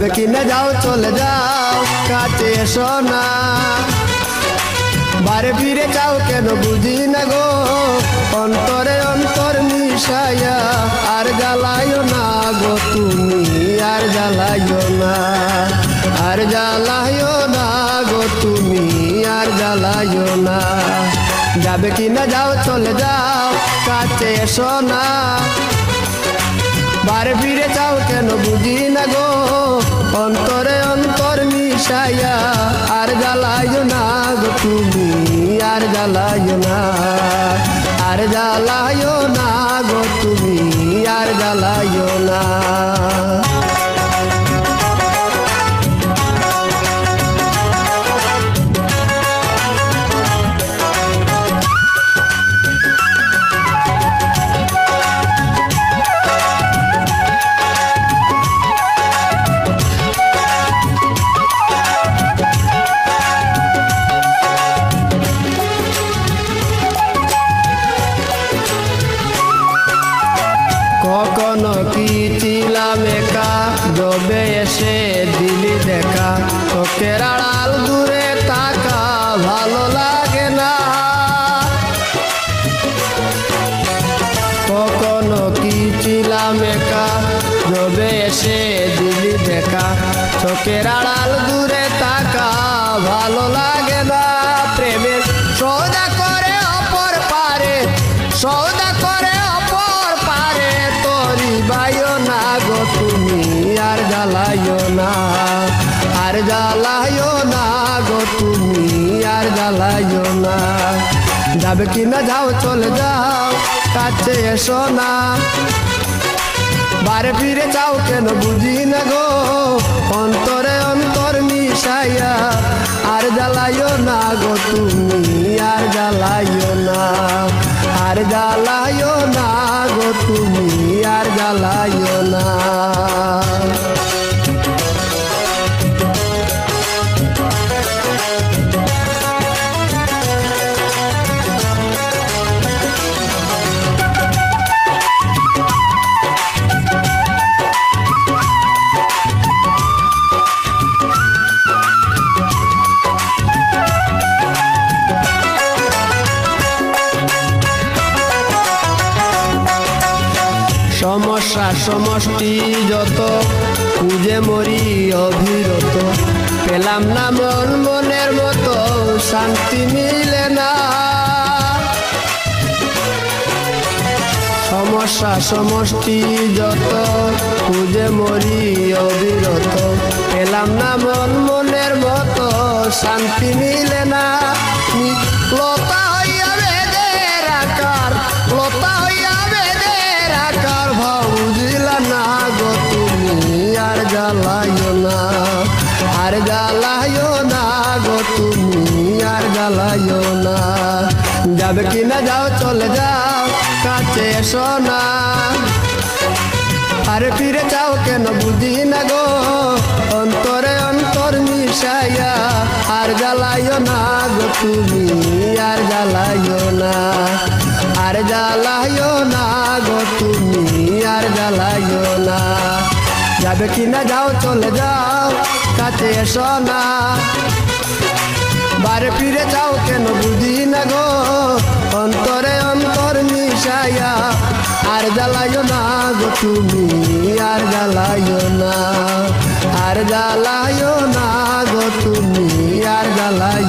যাবে কিনা যাও, চলে যাও, কাছে এসো না। বারে ফিরে যাও কেন বুঝি না গো? অন্তরে অন্তর মিশাইয়া আর জ্বালাইও না গো। তুমি আর জ্বালাইও না, আর জ্বালাইও না গো। তুমি আর জ্বালাইও না। যাবে কিনা যাও, চলে যাও, কাছে এসো না। বারে ফিরে যাও কেন বুঝি না গো? অন্তরে অন্তর মিশাইয়া আর জ্বালাইও না গো তুমি, আর জ্বালাইও না। আর জ্বালাইও না গো তুমি, আর জ্বালাইও না। কখনো কি ছিলাম একা। জবে এসে দিলি দেখা। চোখের আড়াল দূরে তাকা ভালো লাগে না। কখনো কি ছিলাম একা। জবে এসে দিলি দেখা। চোখের আড়াল দূরে জ্বালাইও না, আর জ্বালাইও না গো তুমি, আর জ্বালাইও না। যাবে কি না যাও, চলে যাও, কাছে এসো না। বারে ফিরে যাও কেন বুঝি না গো, অন্তরে অন্তর মিশাইয়া। আর জ্বালাইও না গো তুমি, আর জ্বালাইও না। আর জ্বালাইও না গো তুমি, আর জ্বালাইও না। সমষ্টি যত, খুঁজে মরি অভিরত পেলাম না মন, মনের মতো, শান্তি মিলে না। সমস্যা, সমষ্টি যত, খুঁজে মরি অবিরত। পেলাম না মন, মনের মতো, শান্তি মিলে না। লতা না। আর জ্বালাইও না গো তুমি, আর জ্বালাইও না। যাবে কি না যাও, চলে যাও, কাছে এসো না। আরে ফিরে যাও কেন বুঝি না গো? অন্তরে অন্তর মিশাইয়া আর জ্বালাইও না গো তুমি, আর জ্বালাইও না। আর জ্বালাইও না গো তুমি, আর জ্বালাইও না। যাবে কি না যাও চলে যাও কাছে এসো না বারে ফিরে যাও কেন বুঝি না গো অন্তরে অন্তর মিশাইয়া আর জ্বালাইও না গো তুমি আর জ্বালাইও না আর জ্বালাইও না গো তুমি আর জ্বালাই